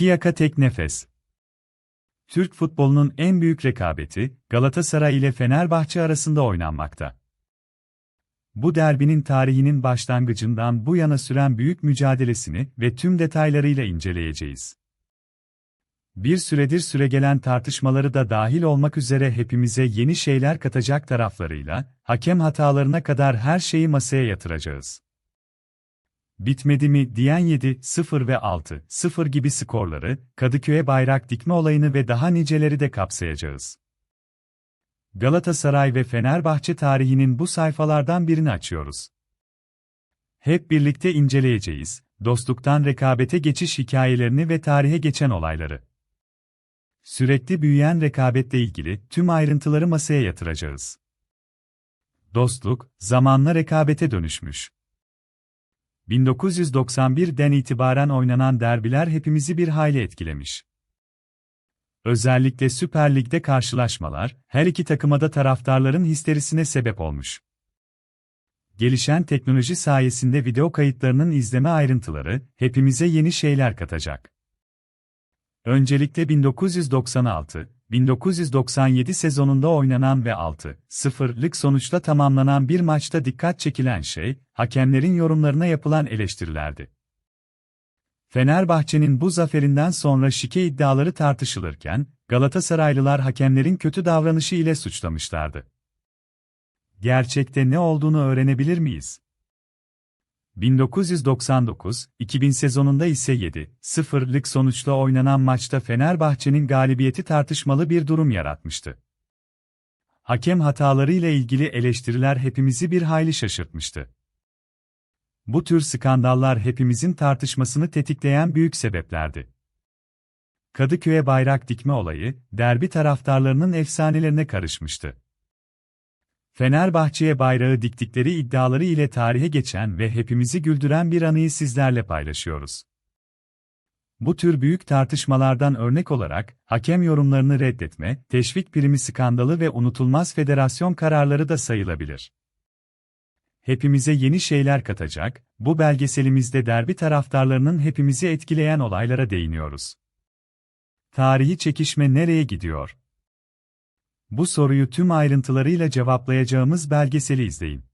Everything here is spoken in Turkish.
İki yaka tek nefes. Türk futbolunun en büyük rekabeti, Galatasaray ile Fenerbahçe arasında oynanmakta. Bu derbinin tarihinin başlangıcından bu yana süren büyük mücadelesini ve tüm detaylarıyla inceleyeceğiz. Bir süredir süregelen tartışmaları da dahil olmak üzere hepimize yeni şeyler katacak taraflarıyla, hakem hatalarına kadar her şeyi masaya yatıracağız. Bitmedi mi diyen 7, 0 ve 6, 0 gibi skorları, Kadıköy'e bayrak dikme olayını ve daha niceleri de kapsayacağız. Galatasaray ve Fenerbahçe tarihinin bu sayfalardan birini açıyoruz. Hep birlikte inceleyeceğiz, dostluktan rekabete geçiş hikayelerini ve tarihe geçen olayları. Sürekli büyüyen rekabetle ilgili tüm ayrıntıları masaya yatıracağız. Dostluk, zamanla rekabete dönüşmüş. 1991'den itibaren oynanan derbiler hepimizi bir hayli etkilemiş. Özellikle Süper Lig'de karşılaşmalar, her iki takıma da taraftarların histerisine sebep olmuş. Gelişen teknoloji sayesinde video kayıtlarının izleme ayrıntıları, hepimize yeni şeyler katacak. Öncelikle 1996-1997 sezonunda oynanan ve 6-0'lık sonuçla tamamlanan bir maçta dikkat çekilen şey, hakemlerin yorumlarına yapılan eleştirilerdi. Fenerbahçe'nin bu zaferinden sonra şike iddiaları tartışılırken, Galatasaraylılar hakemlerin kötü davranışı ile suçlamışlardı. Gerçekte ne olduğunu öğrenebilir miyiz? 1999-2000 sezonunda ise 7-0'lık sonuçla oynanan maçta Fenerbahçe'nin galibiyeti tartışmalı bir durum yaratmıştı. Hakem hataları ile ilgili eleştiriler hepimizi bir hayli şaşırtmıştı. Bu tür skandallar hepimizin tartışmasını tetikleyen büyük sebeplerdi. Kadıköy'e bayrak dikme olayı, derbi taraftarlarının efsanelerine karışmıştı. Fenerbahçe'ye bayrağı diktikleri iddiaları ile tarihe geçen ve hepimizi güldüren bir anıyı sizlerle paylaşıyoruz. Bu tür büyük tartışmalardan örnek olarak, hakem yorumlarını reddetme, teşvik primi skandalı ve unutulmaz federasyon kararları da sayılabilir. Hepimize yeni şeyler katacak, bu belgeselimizde derbi taraftarlarının hepimizi etkileyen olaylara değiniyoruz. Tarihi çekişme nereye gidiyor? Bu soruyu tüm ayrıntılarıyla cevaplayacağımız belgeseli izleyin.